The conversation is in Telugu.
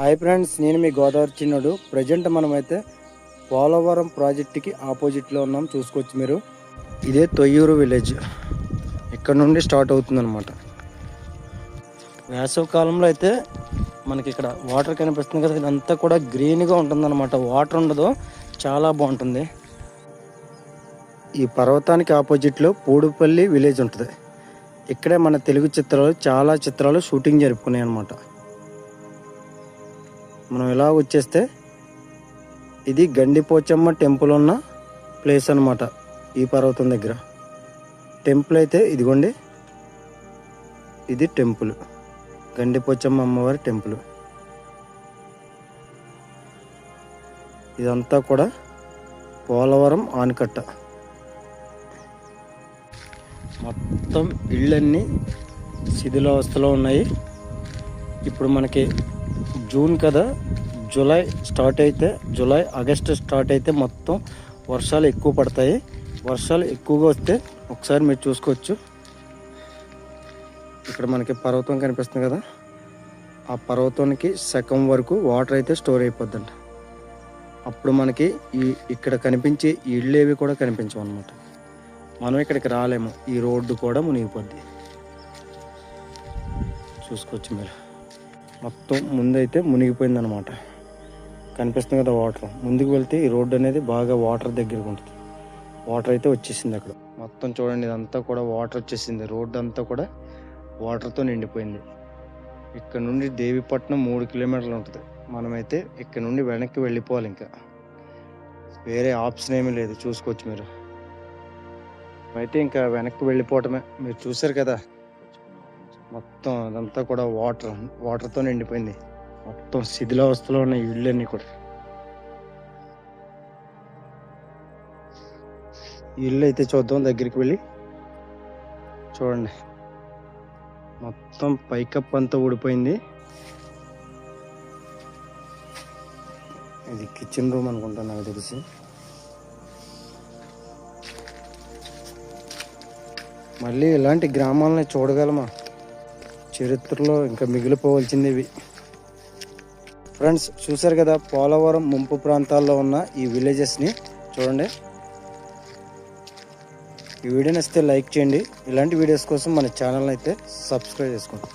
హాయ్ ఫ్రెండ్స్ నేను మీ గోదావరి చిన్నడు. ప్రజెంట్ మనమైతే పోలవరం ప్రాజెక్ట్కి ఆపోజిట్లో ఉన్నాం. చూసుకోవచ్చు మీరు. ఇదే తొయ్యూరు విలేజ్. ఇక్కడ నుండి స్టార్ట్ అవుతుందన్నమాట. వేసవకాలంలో అయితే మనకి ఇక్కడ వాటర్ కనిపిస్తుంది కదా ఇదంతా కూడా గ్రీన్గా ఉంటుందన్నమాట. వాటర్ ఉండదు చాలా బాగుంటుంది. ఈ పర్వతానికి ఆపోజిట్లో పూడుపల్లి విలేజ్ ఉంటుంది. ఇక్కడే మన తెలుగు చిత్రాలు చాలా చిత్రాలు షూటింగ్ జరుపుకున్నాయి అనమాట మనం ఇలా వచ్చేస్తే ఇది గండిపోచమ్మ టెంపుల్ ఉన్న ప్లేస్ అనమాట ఈ పర్వతం దగ్గర. టెంపుల్ అయితే ఇదిగోండి. ఇది టెంపుల్. గండిపోచమ్మ అమ్మవారి టెంపుల్. ఇదంతా కూడా పోలవరం ఆనకట్ట. మొత్తం ఇళ్ళన్నీ శిథిలావస్థలో ఉన్నాయి. ఇప్పుడు మనకి జూన్ కదా జూలై స్టార్ట్ అయితే జూలై ఆగస్ట్ స్టార్ట్ అయితే మొత్తం వర్షాలు ఎక్కువ పడతాయి. వర్షాలు ఎక్కువగా వస్తే ఒకసారి మీరు చూసుకోవచ్చు. ఇక్కడ మనకి పర్వతం కనిపిస్తుంది కదా. ఆ పర్వతానికి సగం వరకు వాటర్ అయితే స్టోర్ అయిపోద్దంట. అప్పుడు మనకి ఈ ఇక్కడ కనిపించే ఇళ్ళు ఏవి కూడా కనిపించవు అనమాట మనం ఇక్కడికి రాలేము. ఈ రోడ్డు కూడా మునిగిపోద్ది. చూసుకోవచ్చు మీరు. మొత్తం ముందైతే మునిగిపోయింది అనమాట కనిపిస్తుంది కదా వాటర్. ముందుకు వెళ్తే ఈ రోడ్డు అనేది బాగా వాటర్ దగ్గరకు ఉంటుంది. వాటర్ అయితే వచ్చేసింది అక్కడ. మొత్తం చూడండి ఇదంతా కూడా వాటర్ వచ్చేసింది. రోడ్డు అంతా కూడా వాటర్తో నిండిపోయింది. ఇక్కడ నుండి దేవిపట్నం మూడు కిలోమీటర్లు ఉంటుంది. మనమైతే ఇక్కడ నుండి వెనక్కి వెళ్ళిపోవాలి ఇంకా. వేరే ఆప్షన్ ఏమీ లేదు. చూసుకోవచ్చు మీరు. అయితే ఇంకా వెనక్కి వెళ్ళిపోవటమే. మీరు చూసారు కదా మొత్తం అదంతా కూడా వాటర్ వాటర్తో నిండిపోయింది. మొత్తం శిథిలావస్థలో ఉన్న ఇళ్ళన్నీ కూడా. ఇల్లు అయితే చూద్దాం దగ్గరికి వెళ్ళి. చూడండి. మొత్తం పైకప్ అంతా ఊడిపోయింది. ఇది కిచెన్ రూమ్ అనుకుంటా నాకు తెలిసి. మళ్ళీ ఇలాంటి గ్రామాలని చూడగలమా? చరిత్రలో ఇంకా మిగిలిపోవలసింది ఇవి ఫ్రెండ్స్ చూశారు కదా పోలవరం ముంపు ప్రాంతాల్లో ఉన్న ఈ విలేజెస్ని చూడండి. ఈ వీడియో నచ్చితే లైక్ చేయండి. ఇలాంటి వీడియోస్ కోసం మన ఛానల్ అయితే సబ్స్క్రైబ్ చేసుకోండి.